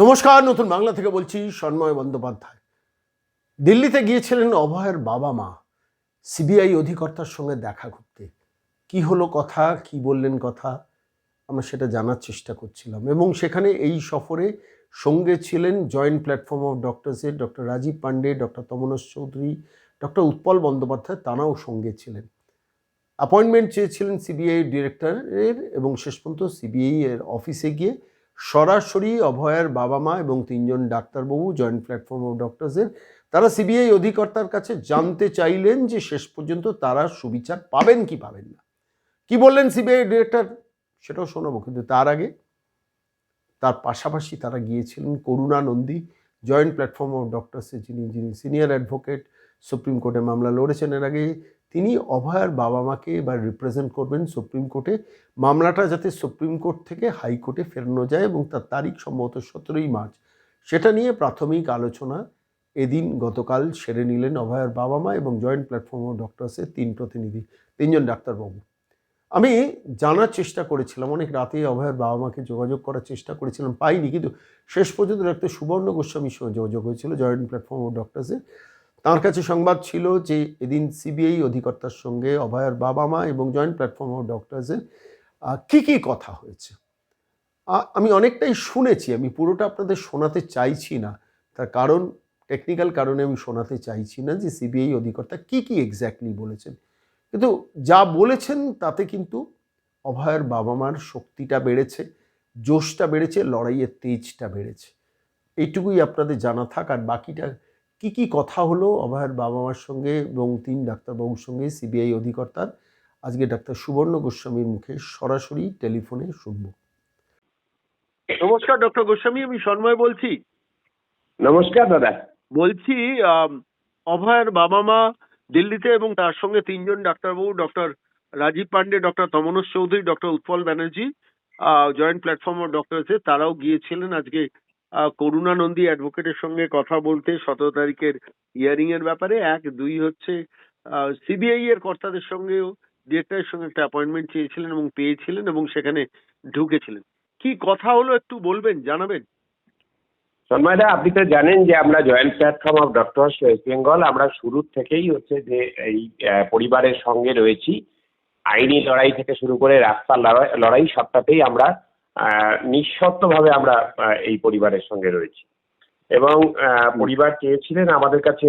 নমস্কার, নতুন বাংলা থেকে বলছি সন্ময় বন্দ্যোপাধ্যায়। দিল্লিতে গিয়েছিলেন অভয়ের বাবা মা, সিবিআই অধিকর্তার সঙ্গে দেখা করতে কি হলো কথা, কি বললেন কথা, আমরা সেটা জানার চেষ্টা করছিলাম। এবং সেখানে এই সফরে সঙ্গে ছিলেন joint platform of ডক্টরসের doctor Rajeev Pandey, doctor Tamonas Chowdhury, doctor Utpal Bandyopadhyay, তারাও সঙ্গে ছিলেন। অ্যাপয়েন্টমেন্ট চেয়েছিলেন সিবিআই ডিরেক্টরের এবং শেষ পর্যন্ত সিবিআই এর অফিসে গিয়ে সরাসরি অভয়ের বাবা মা এবং তিনজন ডাক্তারবাবু জয়েন্ট প্ল্যাটফর্ম অফ ডক্টরসের তারা সিবিআই অধিকর্তার কাছে জানতে চাইলেন যে শেষ পর্যন্ত তারা সুবিচার পাবেন কি পাবেন না। কি বললেন সিবিআই ডিরেক্টর সেটাও শোনাবো, কিন্তু তার আগে তার পাশাপাশি তারা গিয়েছিলেন Karuna Nandi joint platform of ডক্টরসে যিনি যিনি সিনিয়র অ্যাডভোকেট সুপ্রিম কোর্টে মামলা লড়েছেন। এর আগে তিনি অভয়ার বাবা মাকে এবার রিপ্রেজেন্ট করবেন সুপ্রিম কোর্টে মামলাটা যাতে সুপ্রিম কোর্ট থেকে হাইকোর্টে ফেরানো যায় এবং তার তারিখ সম্ভবত সতেরোই মার্চ। সেটা নিয়ে প্রাথমিক আলোচনা এদিন গতকাল সেরে নিলেন অভয়ার বাবা মা এবং জয়েন্ট প্ল্যাটফর্ম অফ ডক্টরসের তিন প্রতিনিধি, তিনজন ডাক্তারবাবু। আমি জানার চেষ্টা করেছিলাম, অনেক রাতে অভয়ের বাবা মাকে যোগাযোগ করার চেষ্টা করেছিলাম, পাইনি। কিন্তু শেষ পর্যন্ত ডাক্তার সুবর্ণ গোস্বামীর সঙ্গে যোগাযোগ হয়েছিল জয়েন্ট প্ল্যাটফর্ম অফ ডক্টরসের। তার কাছে সংবাদ ছিল যে এদিন সিবিআই অধিকর্তার সঙ্গে অভয়ের বাবা মা এবং জয়েন্ট প্ল্যাটফর্ম অফ ডক্টরসের কী কী কথা হয়েছে। আমি অনেকটাই শুনেছি, আমি পুরোটা আপনাদের শোনাতে চাইছি না। তার কারণ টেকনিক্যাল কারণে আমি শোনাতে চাইছি না যে সিবিআই অধিকর্তা কী কী এক্স্যাক্টলি বলেছেন। কিন্তু যা বলেছেন, তাতে কিন্তু অভয়ের বাবা মার শক্তিটা বেড়েছে, জোশটা বেড়েছে, লড়াইয়ের তেজটা বেড়েছে। এইটুকুই আপনাদের জানা থাক, আর বাকিটা কি কি কথা হলো? অভয়ের বাবা মার সঙ্গে এবং তিন ডাক্তারবাবুর সঙ্গে সিবিআই অধিকর্তার। আজকে ডাক্তার সুবর্ণ গোস্বামীর মুখে সরাসরি টেলিফোনে শুনব। নমস্কার ডক্টর গোস্বামী আমি সন্ময় বলছি। নমস্কার দাদা। বলছি অভয়ের বাবা মা দিল্লিতে এবং তার সঙ্গে তিনজন ডাক্তারবাবু doctor Rajeev Pandey doctor Tamonas Chowdhury doctor Utpal Banerjee joint platform of আছে তারাও গিয়েছিলেন আজকে করুণা নন্দী অ্যাডভোকেটের সঙ্গে কথা বলতে সতেরো তারিখের হিয়ারিং এর ব্যাপারে এক, দুই হচ্ছে সিবিআই এর কর্তাদের সঙ্গেও ডিরেক্টরের সঙ্গে একটা অ্যাপয়েন্টমেন্ট চেয়েছিলেন এবং পেয়েছিলেন এবং সেখানে ঢুকেছিলেন। কি কথা হলো একটু বলবেন, জানাবেন? সন্ময়দা আপনি তো জানেন যে আমরা joint platform of doctors West Bengal. আমরা শুরু থেকেই হচ্ছে যে এই পরিবারের সঙ্গে রয়েছি। আইনি লড়াই থেকে শুরু করে রাস্তার লড়াই লড়াই সবটাতেই আমরা নিঃশর্তভাবে আমরা এই পরিবারের সঙ্গে রয়েছি। এবং পরিবার চেয়েছিলেন, আমাদের কাছে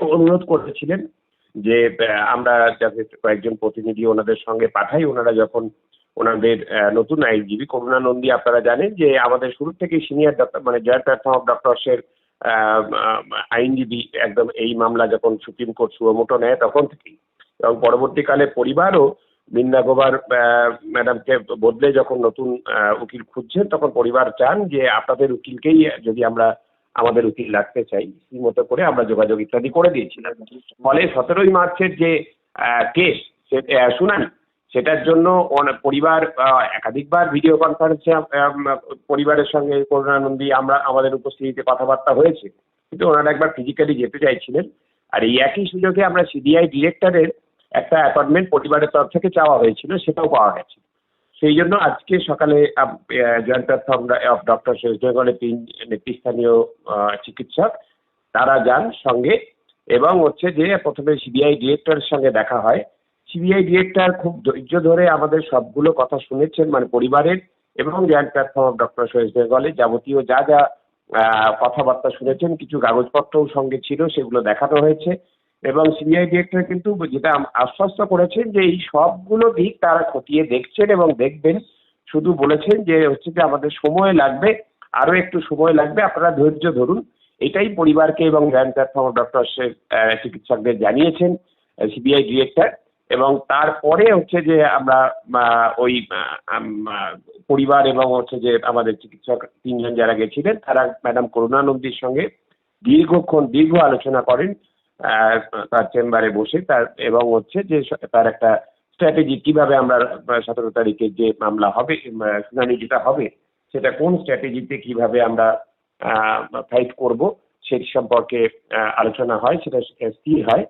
অনুরোধ করেছিলেন যে আমরা যাতে কয়েকজন প্রতিনিধি ওনাদের সঙ্গে পাঠাই। ওনারা যখন ওনাদের নতুন আইনজীবী করুণা নন্দী, আপনারা জানেন যে, আমাদের শুরু থেকে সিনিয়র মানে জয়েন্ট প্ল্যাটফর্ম অফ ডক্টরসের আইনজীবী একদম এই মামলা যখন সুপ্রিম কোর্ট সুমোটো নেয় তখন থেকেই। এবং পরবর্তীকালে পরিবারও বৃন্দা গোবার ম্যাডামকে বদলে যখন নতুন উকিল খুঁজছেন, তখন পরিবার চান যে আপনাদের উকিলকেই যদি আমরা, আমাদের উকিল রাখতে চাই, সেই মতো করে আমরা যোগাযোগ ইত্যাদি করে দিয়েছিলাম। ফলে সতেরোই মার্চের যে কেস শুনানি, সেটার জন্য পরিবার একাধিকবার ভিডিও কনফারেন্সে পরিবারের সঙ্গে করুণানন্দী আমরা, আমাদের উপস্থিতিতে কথাবার্তা হয়েছে। কিন্তু ওনারা একবার ফিজিক্যালি যেতে চাইছিলেন। আর এই একই সুযোগে আমরা সিবিআই ডিরেক্টরের একটা অ্যাপার্টমেন্ট পরিবারের তরফ থেকে চাওয়া হয়েছিল, সেটাও পাওয়া গেছে। সেই জন্য আজকে সকালে জয়েন্ট অফ ডক্টর বেঙ্গলের তিন নেতৃস্থানীয় চিকিৎসক, তারা যান সঙ্গে এবং হচ্ছে যে প্রথমে সিবিআই ডিরেক্টরের সঙ্গে দেখা হয়। সিবিআই ডিরেক্টর খুব ধৈর্য ধরে আমাদের সবগুলো কথা শুনেছেন মানে পরিবারের এবং joint platform of doctor West বেঙ্গলের যাবতীয় যা যা কথাবার্তা শুনেছেন, কিছু কাগজপত্রও সঙ্গে ছিল, সেগুলো দেখানো হয়েছে। এবং সিবিআই ডিরেক্টর কিন্তু যেটা আশ্বস্ত করেছেন যে এই সবগুলো দিক তারা খতিয়ে দেখছেন এবং দেখবেন। শুধু বলেছেন যে হচ্ছে যে আমাদের সময় লাগবে আরও একটু সময় লাগবে, আপনারা ধৈর্য ধরুন। এটাই পরিবারকে এবং জয়েন্ট প্ল্যাটফর্ম ডক্টর চিকিৎসকদের জানিয়েছেন সিবিআই ডিরেক্টর এবং তারপরে হচ্ছে যে আমরা ওই পরিবার এবং হচ্ছে যে আমাদের চিকিৎসক তিনজন যারা গেছিলেন, তারা ম্যাডাম করুণানন্দীর সঙ্গে দীর্ঘক্ষণ দীর্ঘ আলোচনা করেন। তার চেম্বারে বসে তার, এবং হচ্ছে যে তার একটা স্ট্র্যাটেজি কীভাবে আমরা সতেরো তারিখে যে মামলা হবে শুনানি যেটা হবে, সেটা কোন স্ট্র্যাটেজিতে কীভাবে আমরা ফাইট করব, সেই সম্পর্কে আলোচনা হয়, সেটা স্থির হয়।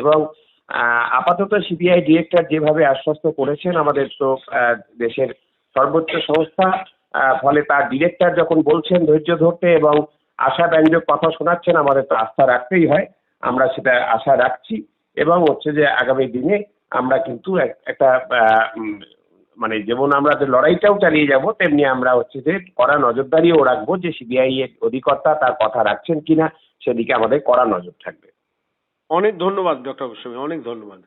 এবং আপাতত সিবিআই ডিরেক্টর যেভাবে আশ্বস্ত করেছেন, আমাদের তো দেশের সর্বোচ্চ সংস্থা ফলে তার ডিরেক্টর যখন বলছেন ধৈর্য ধরতে এবং আশা ব্যঞ্জক কথা শোনাচ্ছেন, আমাদের তো আস্থা রাখতেই হয়। আমরা সেটা আশা রাখছি এবং হচ্ছে যে আগামী দিনে আমরা কিন্তু এক- একটা মানে যেমন আমরা যে লড়াইটাও চালিয়ে যাব, তেমনি আমরা হচ্ছে যে কড়া নজরদারিও রাখব যে সিবিআই এর অধিকর্তা তার কথা রাখছেন কিনা, সেদিকে আমাদের কড়া নজর থাকবে। অনেক ধন্যবাদ, ডক্টর গোস্বামী, অনেক ধন্যবাদ।